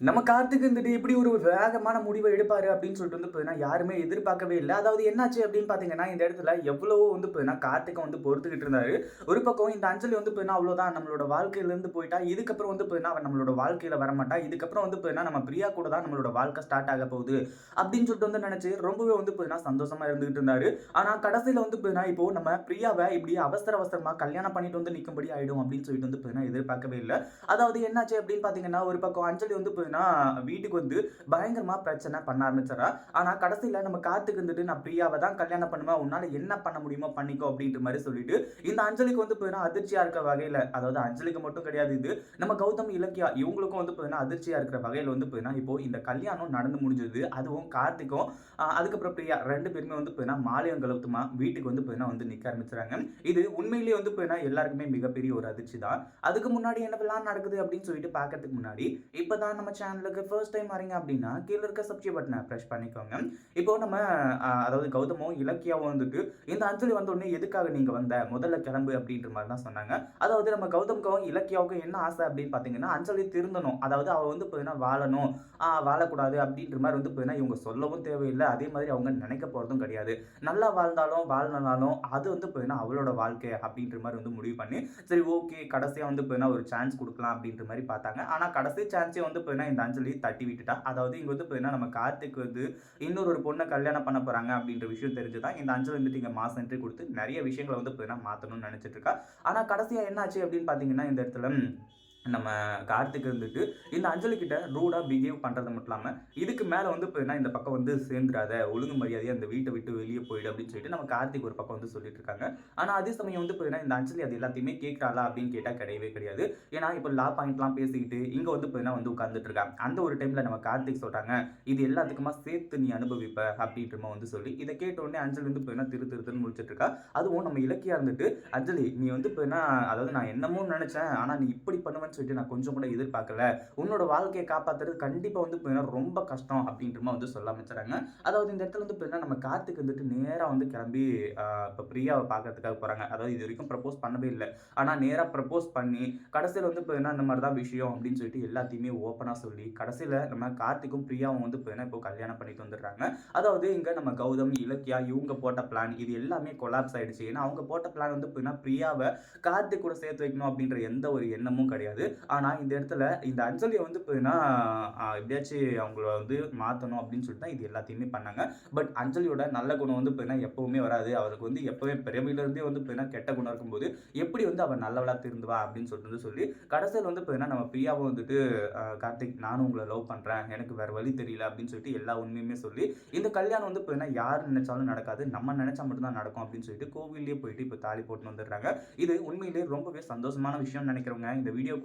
நம்ம கார்த்திக் இருந்துட்டு இப்படி ஒரு வேகமான முடிவை எடுப்பாரு அப்படின்னு சொல்லிட்டு வந்து பார்த்தீங்கன்னா யாருமே எதிர்பார்க்கவே இல்லை. அதாவது என்னாச்சு அப்படின்னு பார்த்தீங்கன்னா இந்த இடத்துல எவ்வளவோ வந்து பார்த்தீங்கன்னா கார்த்திகை வந்து பொறுத்துக்கிட்டு இருந்தாரு. ஒரு பக்கம் இந்த அஞ்சலி வந்து பார்த்தீங்கன்னா அவ்வளோதான் நம்மளோட வாழ்க்கையிலேருந்து போயிட்டா இதுக்கப்புறம் வந்து பார்த்தீங்கன்னா அவன் நம்மளோட வாழ்க்கையில் வரமாட்டா இதுக்கப்புறம் வந்து பார்த்தீங்கன்னா நம்ம பிரியா கூட தான் நம்மளோட வாழ்க்கை ஸ்டார்ட் ஆக போகுது அப்படின்னு சொல்லிட்டு வந்து நினச்சி ரொம்பவே வந்து பார்த்தீங்கன்னா சந்தோஷமா இருந்துகிட்டு இருந்தாரு. ஆனால் கடைசியில் வந்து பார்த்தீங்கன்னா இப்போ நம்ம பிரியாவை இப்படி அவசர அவசரமாக கல்யாணம் பண்ணிட்டு வந்து நிற்கும்படி ஆயிடும் அப்படின்னு சொல்லிட்டு வந்து பார்த்தீங்கன்னா எதிர்பார்க்கவே இல்லை. அதாவது என்னாச்சு அப்படின்னு பார்த்தீங்கன்னா ஒரு பக்கம் அஞ்சலி வந்து போகுதுன்னா வீட்டுக்கு வந்து பயங்கரமாக பிரச்சனை பண்ண ஆரம்பிச்சிடறா. ஆனால் கடைசியில் நம்ம காத்துக்கு வந்துட்டு நான் பிரியாவை தான் கல்யாணம் பண்ணுவேன். உன்னால் என்ன பண்ண முடியுமோ பண்ணிக்கோ அப்படின்ற மாதிரி சொல்லிட்டு இந்த அஞ்சலிக்கு வந்து பார்த்தீங்கன்னா அதிர்ச்சியாக இருக்க வகையில் அதாவது அஞ்சலிக்கு மட்டும் கிடையாது இது நம்ம கௌதம் இலக்கியா இவங்களுக்கும் வந்து பார்த்தீங்கன்னா அதிர்ச்சியாக இருக்கிற வகையில் வந்து பார்த்தீங்கன்னா இப்போ இந்த கல்யாணம் நடந்து முடிஞ்சது. அதுவும் கார்த்திக்கும் அதுக்கப்புறம் பிரியா ரெண்டு பேருமே வந்து போயினா மாலையம் கலத்துமா வீட்டுக்கு வந்து போயினா வந்து நிற்க ஆரம்பிச்சுறாங்க இது உண்மையிலேயே வந்து போயினா எல்லாருக்குமே மிகப்பெரிய ஒரு அதிர்ச்சி தான். அதுக்கு முன்னாடி என்னவெல்லாம் நடக்குது அப்படின்னு சொல்லிட்டு பார்க்கறதுக்கு முன்னாடி இப்போதான் நம்ம சேனலுக்கு ஃபர்ஸ்ட் டைம் வரீங்க அப்படின்னா கீழே இருக்க சப்ஸ்கிரைப் பட்டனை ப்ரெஸ் பண்ணிக்கோங்க. இப்போ நம்ம அதாவது கௌதமும் இலக்கியாவும் வந்துட்டு இந்த அஞ்சலி வந்தோடனே எதுக்காக நீங்கள் வந்த? முதல்ல கிளம்பு அப்படின்ற மாதிரி தான் சொன்னாங்க. அதாவது நம்ம கௌதம்காவும் இலக்கியாவுக்கும் என்ன ஆசை அப்படின்னு பார்த்தீங்கன்னா அஞ்சலி திருந்தணும். அதாவது அவள் வந்து பார்த்தீங்கன்னா வாழணும். வாழக்கூடாது அப்படின்ற மாதிரி வந்து பார்த்தீங்கன்னா இவங்க சொல்லவும் தேவையில்லை. அதே மாதிரி அவங்க நினைக்க போகிறதும் கிடையாது. நல்லா வாழ்ந்தாலும் வாழ்னாலும் அது வந்து பார்த்தீங்கன்னா அவளோட வாழ்க்கை அப்படின்ற மாதிரி வந்து முடிவு பண்ணி சரி ஓகே கடைசியாக வந்து பார்த்தீங்கன்னா ஒரு சான்ஸ் கொடுக்கலாம் அப்படின்ற மாதிரி பார்த்தாங்க. ஆனால் கடைசி சான்ஸே வந்து பார்த்தீங்கன்னா இந்த அஞ்சலி தட்டி விட்டுட்டா? அதாவது இங்கே வந்து பார்த்தீங்கன்னா நம்ம கார்த்திக் வந்து இன்னொரு ஒரு பொண்ணை கல்யாணம் பண்ண போகிறாங்க அப்படின்ற விஷயம் தெரிஞ்சுதான் இந்த அஞ்சலி வந்துட்டு இங்கே மாஸ் என்ட்ரி கொடுத்து நிறைய விஷயங்களை வந்து பார்த்தீங்கன்னா மாற்றணும்னு நினச்சிட்டு இருக்கா? ஆனால் கடைசியாக என்னாச்சு அப்படின்னு பார்த்தீங்கன்னா இந்த இடத்துல நம்ம கார்த்திக் இருந்துட்டு இந்த அஞ்சலி கிட்ட ரூடாக பிஹேவ் பண்ணுறது மட்டும் இல்லாமல் இதுக்கு மேலே வந்து பார்த்தீங்கன்னா இந்த பக்கம் வந்து சேர்ந்துடாத ஒழுங்கு மரியாதையாக அந்த வீட்டை விட்டு வெளியே போயிடு அப்படின்னு சொல்லிட்டு நம்ம கார்த்திக் ஒரு பக்கம் வந்து சொல்லிட்டு இருக்காங்க. ஆனால் அதே சமயம் வந்து பார்த்தீங்கன்னா இந்த அஞ்சலி அது எல்லாத்தையுமே கேட்குறாளா அப்படின்னு கேட்டால் கிடையவே கிடையாது. ஏன்னா இப்போ லா பாயிண்ட்லாம் பேசிக்கிட்டு இங்கே வந்து பார்த்தீங்கன்னா வந்து உட்காந்துட்டு இருக்காங்க அந்த ஒரு டைமில் நம்ம கார்த்திக் சொல்கிறாங்க இது எல்லாத்துக்குமா சேர்த்து நீ அனுபவிப்ப அப்படின்றமா வந்து சொல்லி இதை கேட்ட உடனே அஞ்சலி வந்து பார்த்தீங்கன்னா திரு திருத்துன்னு முடிச்சிட்டு இருக்கா. அதுவும் நம்ம இலக்கியா இருந்துட்டு அஞ்சலி நீ வந்து பார்த்தீங்கன்னா அதாவது நான் என்னமோ நினச்சேன் ஆனால் நீ இப்படி பண்ணுவேன்னு சொல்லிட்டு நான் கொஞ்சம் கூட எதிர்பார்க்கல. உன்னோட வாழ்க்கையை காப்பாற்றுறது கண்டிப்பாக வந்து பார்த்தீங்கன்னா ரொம்ப கஷ்டம் அப்படின்ற வந்து சொல்ல ஆரம்பிச்சுறாங்க அதாவது இந்த இடத்துல வந்து பார்த்தீங்கன்னா நம்ம காத்துக்கு வந்துட்டு நேராக வந்து கிளம்பி இப்போ பிரியாவை பார்க்கறதுக்காக போகிறாங்க அதாவது இது வரைக்கும் ப்ரப்போஸ் பண்ணவே இல்லை. ஆனால் நேராக ப்ரப்போஸ் பண்ணி கடைசியில் வந்து பார்த்தீங்கன்னா இந்த மாதிரி தான் விஷயம் அப்படின்னு சொல்லிட்டு எல்லாத்தையுமே ஓப்பனாக சொல்லி கடைசியில் நம்ம கார்த்திக்கும் பிரியாவும் வந்து பார்த்தீங்கன்னா இப்போ கல்யாணம் பண்ணிட்டு வந்துடுறாங்க. அதாவது இங்கே நம்ம கௌதம் இலக்கியா இவங்க போட்ட பிளான் இது எல்லாமே கொலாப்ஸ் ஆயிடுச்சு. ஏன்னா அவங்க போட்ட பிளான் வந்து பார்த்தீங்கன்னா பிரியாவை கார்த்திக் கூட சேர்த்து வைக்கணும் அப்படின்ற எந்த ஒரு எண்ணமும் கிடையாது. ஆனால் இந்த இடத்துல இந்த அஞ்சலியை வந்து பார்த்தீங்கன்னா எப்படியாச்சும் அவங்கள வந்து மாற்றணும் அப்படின்னு சொல்லிட்டு தான் இது எல்லாத்தையுமே பண்ணாங்க. பட் அஞ்சலியோட நல்ல குணம் வந்து பார்த்தீங்கன்னா எப்பவுமே வராது. அவருக்கு வந்து எப்பவுமே பிறமையிலேருந்தே வந்து பார்த்தீங்கன்னா கெட்ட குணம் இருக்கும்போது எப்படி வந்து அவள் நல்லவளாக திருந்துவா அப்படின்னு சொல்லிட்டு வந்து சொல்லி கடைசியில் வந்து பார்த்தீங்கன்னா நம்ம பிரியாவும் வந்துட்டு கார்த்திக் நானும் உங்களை லவ் பண்ணுறேன் எனக்கு வேறு வழி தெரியல அப்படின்னு சொல்லிட்டு எல்லா உண்மையுமே சொல்லி இந்த கல்யாணம் வந்து பார்த்தீங்கன்னா யார் நினைச்சாலும் நடக்காது. நம்ம நினைச்சா மட்டும்தான் நடக்கும் அப்படின்னு சொல்லிட்டு கோவிலே போயிட்டு இப்போ தாலி போட்டு வந்துடுறாங்க. இது உண்மையிலேயே ரொம்பவே சந்தோஷமான விஷயம் நினைக்கிறவங்க இந்த